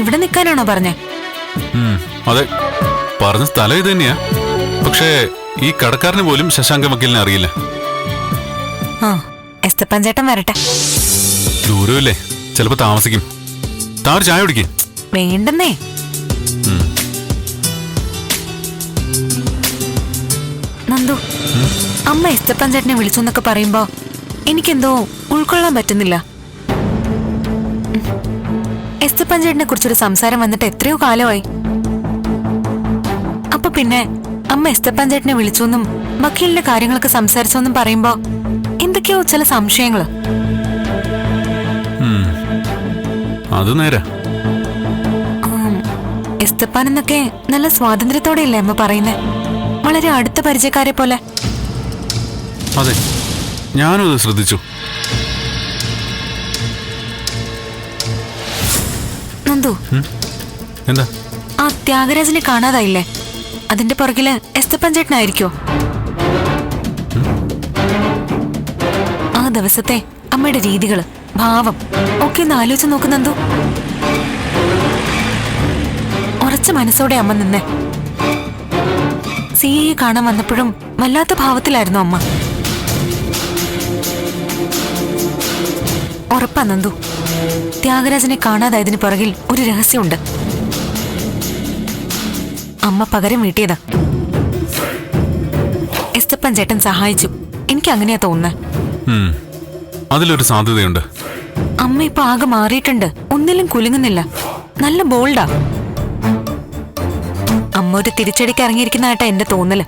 ഇവിടെ നിൽക്കാനാണോ പറഞ്ഞേ? അതെ. പറഞ്ഞ സ്ഥലം ഇത് തന്നെയാ. പക്ഷേ ഈ കടക്കാരന് പോലും ശശാങ്ക വക്കീലിനെ അറിയില്ല. ആ എസ്തപ്പൻ ചേട്ടൻ വരട്ടെ. ദൂരമില്ലേ? ചിലപ്പോ താമസിക്കും. താ ഒരു ചായ കുടിക്കേ. വേണ്ടെന്നേ. നന്ദു അമ്മ എസ്തപ്പൻ ചേട്ടനെ വിളിച്ചു എന്നൊക്കെ പറയുമ്പോ എനിക്കെന്തോ ഉൾക്കൊള്ളാൻ പറ്റുന്നില്ല. എസ്തപ്പൻ ചേട്ടനെ കുറിച്ചൊരു സംസാരം വന്നിട്ട് എത്രയോ കാലമായി. അപ്പൊ പിന്നെ അമ്മ എസ്തപ്പൻ ചേട്ടനെ വിളിച്ചു എന്നും വക്കീലിന്റെ കാര്യങ്ങളൊക്കെ സംസാരിച്ചെന്നും പറയുമ്പോ എന്തൊക്കെയോ ചില സംശയങ്ങൾ. അത് നേരാ. ഉം, എസ്തപ്പാൻ എന്നൊക്കെ നല്ല സ്വാതന്ത്ര്യത്തോടെ ഇല്ലേ അമ്മ പറയുന്നേ? വളരെ അടുത്ത പരിചയക്കാരെ പോലെ. അതെ. ഞാനും അത് ശ്രദ്ധിച്ചു. നന്ദു. എന്താ? ആ ത്യാഗരാജനെ കാണാതായില്ലേ? അതിന്റെ പുറകിൽ എസ്തപ്പൻ ചേട്ടനായിരിക്കോ ആ ദിവസത്തെ അമ്മയുടെ രീതികൾ ഭാവം ഒക്കെ ഒന്ന് ആലോചിച്ച് നോക്ക് നന്ദു. ഉറച്ച മനസ്സോടെ അമ്മ നിന്നെ. സിയെ കാണാൻ വന്നപ്പോഴും വല്ലാത്ത ഭാവത്തിലായിരുന്നു അമ്മ. ഉറപ്പാ നന്ദു. ത്യാഗരാജനെ കാണാതായതിന് പുറകിൽ ഒരു രഹസ്യമുണ്ട്. അമ്മ പകരം വീട്ടിയതാ. എസ്തപ്പൻ ചേട്ടൻ സഹായിച്ചു. എനിക്ക് അങ്ങനെയാ തോന്നുന്നത് അതിലൊരു സാധ്യതയുണ്ട്. അമ്മ ഇപ്പൊ ആകെ മാറിയിട്ടുണ്ട്. ഒന്നിലും കുലുങ്ങുന്നില്ല. നല്ല ബോൾഡാ. അമ്മ ഒരു തിരിച്ചടിക്ക് ഇറങ്ങിയിരിക്കുന്നതായിട്ടാ എന്റെ തോന്നൽ.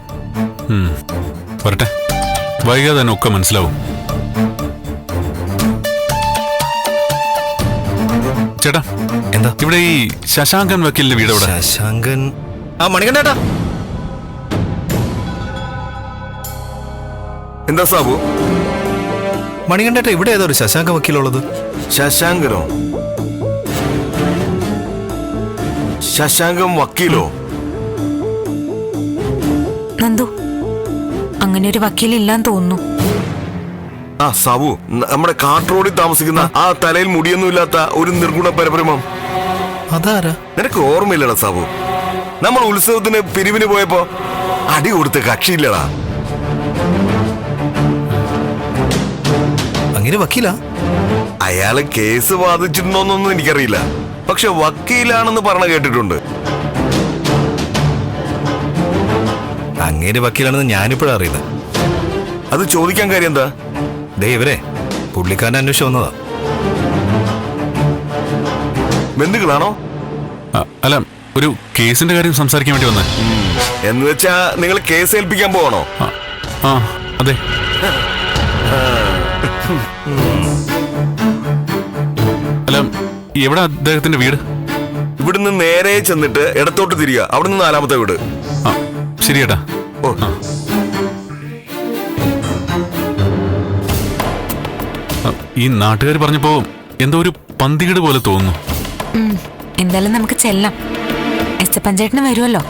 വരട്ടെ. വൈകാതെ തന്നെ ഒക്കെ മനസ്സിലാവും. ചേട്ടാ എന്താ? ഇവിടെ ഈ ശശാങ്കൻ വക്കീലിന്റെ വീട് എവിടെ ശശാങ്കൻ ആ മണികണ്ഠേട്ടാ. എന്താ സാബു? മണികണ്ഠേട്ട ഇവിടെ ഏതോ ഒരു ശശാങ്ക വക്കീലുള്ളത്? ശശാങ്കനോ? ശശാങ്കം വക്കീലോ? നന്ദു അങ്ങനെ ഒരു വക്കീലില്ലാന്ന് തോന്നുന്നു. ആ സാബു നമ്മുടെ കാട്ടുറോഡിൽ താമസിക്കുന്ന ആ. തലയിൽ മുടിയൊന്നുമില്ലാത്ത ഒരു നിർഗുണ പരപരമം അതാരാ? നിനക്ക് ഓർമ്മയില്ലടാ സാബു നമ്മൾ ഉത്സവത്തിന് പിരിവിന് പോയപ്പോ അടി കൊടുത്ത കക്ഷിയില്ലടാ. അങ്ങനെ വക്കീല? അയാൾ കേസ് വാദിച്ചിട്ടുണ്ടോന്നൊന്നും എനിക്കറിയില്ല. പക്ഷെ വക്കീലാണെന്ന് പറഞ്ഞ കേട്ടിട്ടുണ്ട്. അങ്ങേര് വക്കീലാണെന്ന് ഞാനിപ്പോഴാ അറിയുന്നത്. അത് ചോദിക്കാൻ കാര്യം എന്താ? ദേ ഇവരെ പുള്ളിക്കാരൻ അന്വേഷിച്ച് വന്നതാ. ബന്ധുക്കളാണോ? അല്ല ഒരു കേസിന്റെ കാര്യം സംസാരിക്കാൻ വേണ്ടി വന്നേ. എന്ന് വെച്ചാ നിങ്ങൾ കേസ് ഏൽപ്പിക്കാൻ പോവാണോ? ആ, അതെ. അല്ല എവിടെ അദ്ദേഹത്തിന്റെ വീട്? ഇവിടുന്ന് നേരെ ചെന്നിട്ട് ഇടത്തോട്ട് തിരിയുക അവിടുന്ന് നാലാമത്തെ വീട്. ആ ശരി ചേട്ടാ ഓ ഈ നാട്ടുകാർ പറഞ്ഞപ്പോ എന്തോ ഒരു പന്തികേട് പോലെ തോന്നുന്നു. എന്തായാലും നമുക്ക് ചെല്ലാം. എസ് പഞ്ചായത്തിന് വരുമല്ലോ